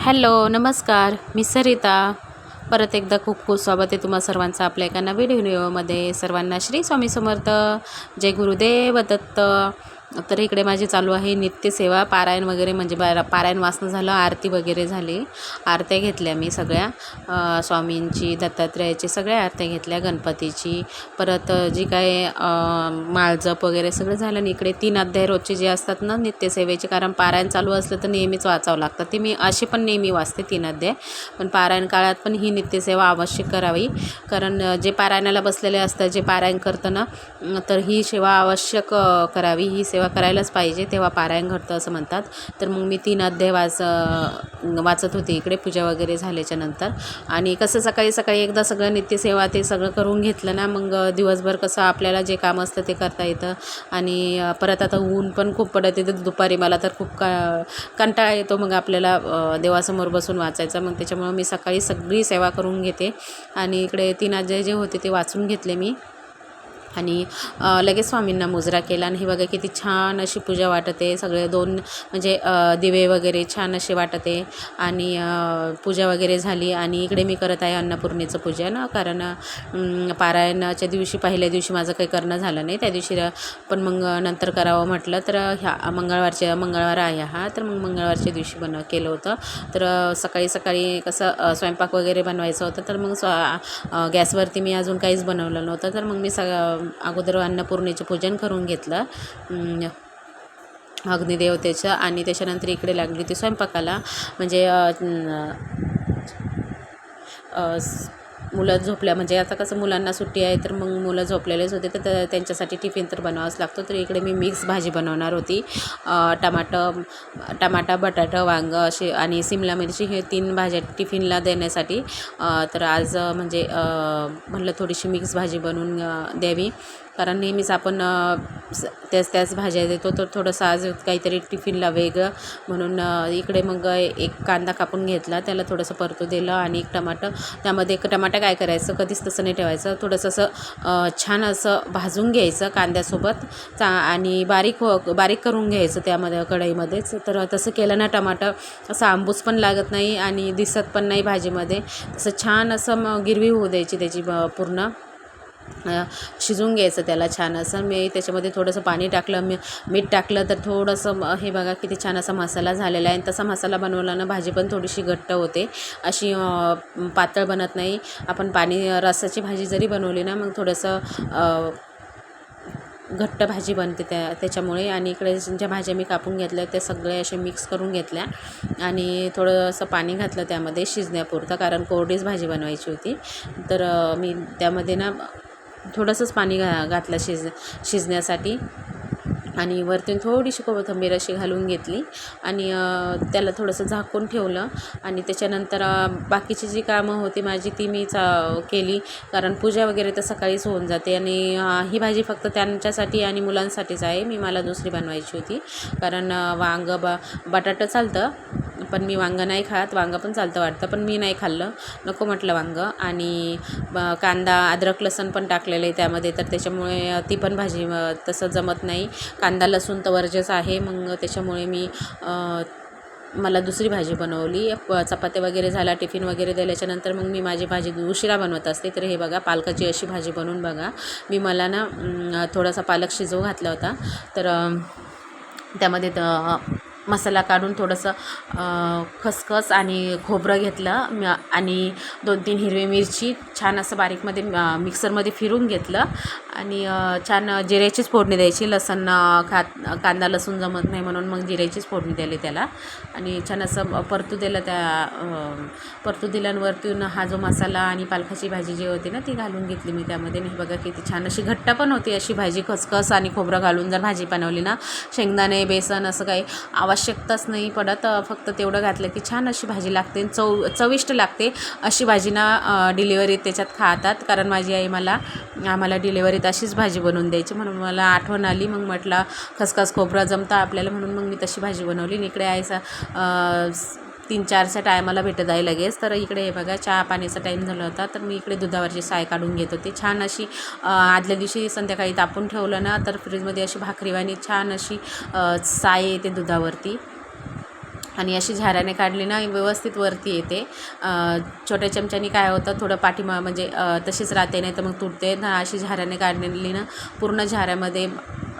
Hello नमस्कार. मी सरिता. परत एकदा खूप खूप स्वागत आहे तुम्हा सर्वांचं आपल्या एका नवीन व्हिडिओमध्ये. सर्वांना श्री स्वामी समर्थ. जय गुरुदेव दत्त. तर इकडे माझी चालू आहे नित्यसेवा पारायण वगैरे म्हणजे बा पारायण वाचणं झालं आरती वगैरे झाली. आरत्या घेतल्या मी सगळ्या. स्वामींची दत्तात्रयाची सगळ्या आरत्या घेतल्या गणपतीची. परत जी काय माळजप वगैरे सगळं झालं आणि इकडे तीन अध्याय रोजचे जे असतात ना नित्यसेवेचे कारण पारायण चालू असलं तर नेहमीच वाचावं लागतं. ते मी असे पण नेहमी वाचते तीन अध्याय. पण पारायण काळात पण ही नित्यसेवा आवश्यक करावी. कारण जे पारायणाला बसलेले असतात जे पारायण करतं ना तर ही सेवा आवश्यक करावी. ही सेवा करायलाच पाहिजे तेव्हा पारायण घडतं असं म्हणतात. तर मग मी तीन अध्याय वाच वाचत होते इकडे पूजा वगैरे झाल्याच्यानंतर. आणि कसं सकाळी सकाळी एकदा सगळं नित्यसेवा ते सगळं करून घेतलं ना मग दिवसभर कसं आपल्याला जे काम असतं ते करता येतं. आणि परत आता ऊन पण खूप पडत येतं दुपारी मला तर खूप का कंटाळा येतो मग आपल्याला देवासमोर बसून वाचायचा. मग त्याच्यामुळं मी सकाळी सगळी सेवा करून घेते. आणि इकडे तीन अध्याय जे होते ते वाचून घेतले मी. आणि लगेच स्वामींना मुजरा केला आणि हे बघा किती छान अशी पूजा वाटते. सगळे दोन म्हणजे दिवे वगैरे छान असे वाटते आणि पूजा वगैरे झाली आणि इकडे मी करत आहे अन्नपूर्णेचं पूजन कारण पारायणाच्या दिवशी पहिल्या दिवशी माझं काही करणं झालं नाही. त्या दिवशी पण मग नंतर करावं म्हटलं तर ह्या मंगळवारच्या मंगळवार आहे हा तर मग मंगळवारच्या दिवशी बनव केलं होतं. तर सकाळी सकाळी कसं स्वयंपाक वगैरे बनवायचं होतं तर मग स्व गॅसवरती मी अजून काहीच बनवलं नव्हतं. तर मग मी सग अगोदर अन्नपूर्णेचं पूजन करून घेतलं. अग्निदेवतेचं आणि त्याच्यानंतर इकडे लागली होती स्वयंपाकाला. म्हणजे मुलं झोपल्या म्हणजे आता कसं मुलांना सुट्टी आहे तर मग मुलं झोपलेलेच होते तर त्या- त्यांच्यासाठी टिफिन तर बनवावाच लागतो. तर इकडे मी मिक्स भाजी बनवणार होती. टमाटर टमाटं टमाटा बटाटा वांगं असे आणि सिमला मिरची हे तीन भाज्या टिफिनला देण्यासाठी. तर आज म्हणजे म्हटलं म्हणलं थोडीशी मिक्स भाजी बनवून द्यावी. कारण नेहमीच आपण स- त्याच त्याच भाज्या देतो तर थोडंसं आज काहीतरी टिफिनला वेगळं म्हणून इकडे मग एक कांदा कापून घेतला त्याला थोडंसं परतू दिलं आणि एक टमाटर. त्यामध्ये एक टमाटा काय करायचं कधीच तसं नाही ठेवायचं. थोडंसं असं छान असं भाजून घ्यायचं कांद्यासोबत. चा आणि बारीक हो बारीक करून घ्यायचं त्यामध्ये कढईमध्येच. तर तसं केलं ना टमाटर असं आंबूस पण लागत नाही आणि दिसत पण नाही भाजीमध्ये. तसं छान असं मग गिरवी होऊ द्यायची त्याची ब- पूर्ण. शिजवून घ्यायचं त्याला छान असं. मी त्याच्यामध्ये थोडंसं पाणी टाकलं मी मीठ टाकलं तर थोडंसं हे बघा किती छान असा मसाला झालेला आहे. आणि तसा मसाला बनवला ना भाजी पण थोडीशी घट्ट होते. अशी पातळ बनत नाही. आपण पाणी रसाची भाजी जरी बनवली ना मग थोडंसं घट्ट भाजी बनते त्या त्याच्यामुळे. आणि इकडे ज्या भाज्या मी कापून घेतल्या त्या सगळ्या अशा मिक्स करून घेतल्या. आणि थोडंसं पाणी घातलं त्यामध्ये शिजण्यापुरतं कारण कोरडीच भाजी बनवायची होती. तर मी त्यामध्ये ना थोडंसंच पाणी घा घातलं शिज शिजण्यासाठी. आणि वरतून थोडीशी कोथिंबीर अशी घालून घेतली. आणि त्याला थोडंसं झाकून ठेवलं. आणि त्याच्यानंतर बाकीची जी कामं होती माझी ती मी चा केली. कारण पूजा वगैरे तर सकाळीच होऊन जाते. आणि ही भाजी फक्त त्यांच्यासाठी आणि मुलांसाठीच आहे. मी मला दुसरी बनवायची होती. कारण वांग बा ब बटाटं चालतं. पण मी वांगं नाही खात वांगं पण चालतं वाटतं पण मी नाही खाल्लं. नको म्हटलं वांगं. आणि ब- कांदा अद्रक लसूण पण टाकलेलं आहे त्यामध्ये तर त्याच्यामुळे ती पण भाजी तसं जमत नाही. कांदा लसूण तर वर्जच आहे मग त्याच्यामुळे मी मला दुसरी भाजी बनवली. चपात्या वगैरे झाला टिफिन वगैरे दिल्याच्यानंतर मग मी माझी भाजी उशिरा बनवत असते. तर हे बघा पालकाची अशी भाजी बनवून बघा. मी मला ना थोडासा पालक शिजवू घातला होता. तर त्यामध्ये तर मसाला काढून थोडंसं खसखस आणि खोबरं घेतलं. म आणि दोन तीन हिरवी मिरची छान असं बारीकमध्ये मिक्सरमध्ये फिरून घेतलं. आणि छान जिऱ्याचीच फोडणी द्यायची. लसण खात कांदा लसूण जमत नाही म्हणून मग जिऱ्याचीच फोडणी दिली त्याला. आणि छान असं परतू दिलं त्या परतू दिल्यावरतून हा जो मसाला आणि पालकाची भाजी जी होती ना ती घालून घेतली मी त्यामध्ये. नाही हे बघा किती छान अशी घट्ट पण होती अशी भाजी. खसखस आणि खोबरं घालून जर भाजी बनवली ना शेंगदाणे बेसन असं काही आवाज आवश्यकताच नाही पडत. फक्त तेवढं घातलं की छान अशी भाजी लागते. चव चविष्ट लागते अशी भाजी ना डिलिव्हरीत त्याच्यात खातात. कारण माझी आई मला आम्हाला डिलिव्हरीत अशीच भाजी बनवून द्यायची. म्हणून मला आठवण आली. मग म्हटलं खसखस खोबरं जमतं आपल्याला. म्हणून मग मी तशी भाजी बनवली. इकडे आईचा स- तीन चारच्या टायमाला भेटत आहे लगेच. तर इकडे हे बघा चहा पाण्याचा टाईम झाला होता. तर मी इकडे दुधावरची साय काढून घेत होते. छान अशी आदल्या दिवशी संध्याकाळी तापून ठेवलं ना तर फ्रीजमध्ये अशी भाकरीवाणी छान अशी साय येते दुधावरती. आणि अशी झाऱ्याने काढली ना व्यवस्थित वरती येते. छोट्या चमच्यानी काय होतं थोडं पाठीमा म्हणजे तशीच राहते नाही तर मग तुटते. ना अशी झाऱ्याने काढलेली ना पूर्ण झाऱ्यामध्ये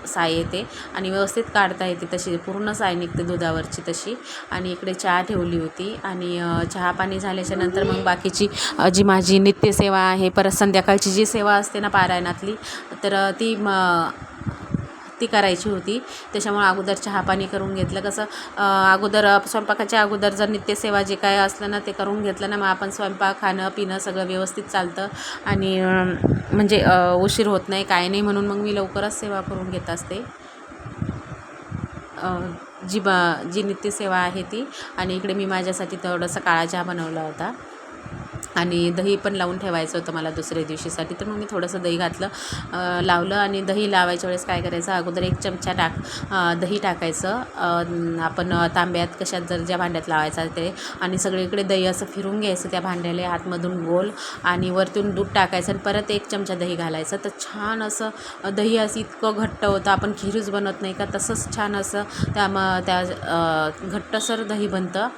साय येते आणि व्यवस्थित काढता येते तशी पूर्ण साय निघते दुधावरची तशी. आणि इकडे चहा ठेवली होती आणि चहा पाणी झाल्याच्यानंतर मग बाकीची जी माझी नित्यसेवा आहे परत संध्याकाळची जी सेवा असते ना पारायणातली तर ती म ती करायची होती. त्याच्यामुळे अगोदर चहा पाणी करून घेतलं. कसं अगोदर स्वयंपाकाच्या अगोदर जर नित्यसेवा जे काय असलं ना ते करून घेतलं ना मग आपण स्वयंपाक खाणं पिणं सगळं व्यवस्थित चालतं. आणि म्हणजे उशीर होत नाही काय नाही म्हणून मग मी लवकरच सेवा करून घेत असते. जी ब जी नित्यसेवा आहे ती. आणि इकडे मी माझ्यासाठी थोडंसं काळा चहा बनवला होता. आणि दही पण लावून ठेवायचं होतं मला दुसऱ्या दिवशीसाठी. तर मग मी थोडंसं दही घातलं लावलं आणि दही लावायच्या वेळेस काय करायचं अगोदर एक चमचा टाक दही टाकायचं. आपण तांब्यात कशात जर ज्या भांड्यात लावायचं ते आणि सगळीकडे दही असं फिरून घ्यायचं त्या भांड्याला आतमधून गोल आणि वरतून दूध टाकायचं आणि परत एक चमचा दही घालायचं. तर छान असं दही असं इतकं घट्ट होतं आपण खीरूच बनत नाही का तसंच छान असं त्या मग त्या घट्टसर दही बनतं.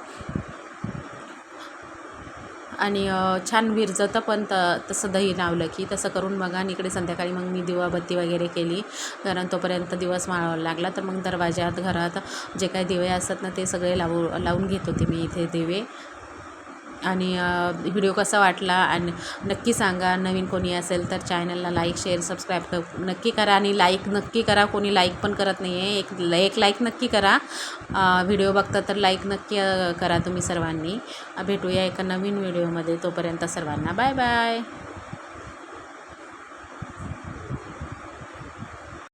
आणि छान विरजतं पण त तसं दही लावलं की तसं करून बघा आणि इकडे संध्याकाळी मग मी दिवाबत्ती वगैरे केली. कारण तोपर्यंत दिवस माळावा लागला तर मग दरवाज्यात घरात जे काही दिवे असतात ना ते सगळे लावू लावून घेत होते मी इथे दिवे. आणि व्हिडिओ कसा वाटला आणि नक्की सांगा. नवीन कोणी असेल तर चॅनलला लाईक शेअर सबस्क्राईब क नक्की करा आणि लाईक नक्की करा. कोणी लाईक पण करत नाही आहे एक एक लाईक नक्की करा. व्हिडिओ बघता तर लाईक नक्की करा तुम्ही सर्वांनी. भेटूया एका नवीन व्हिडिओमध्ये. तोपर्यंत सर्वांना बाय बाय.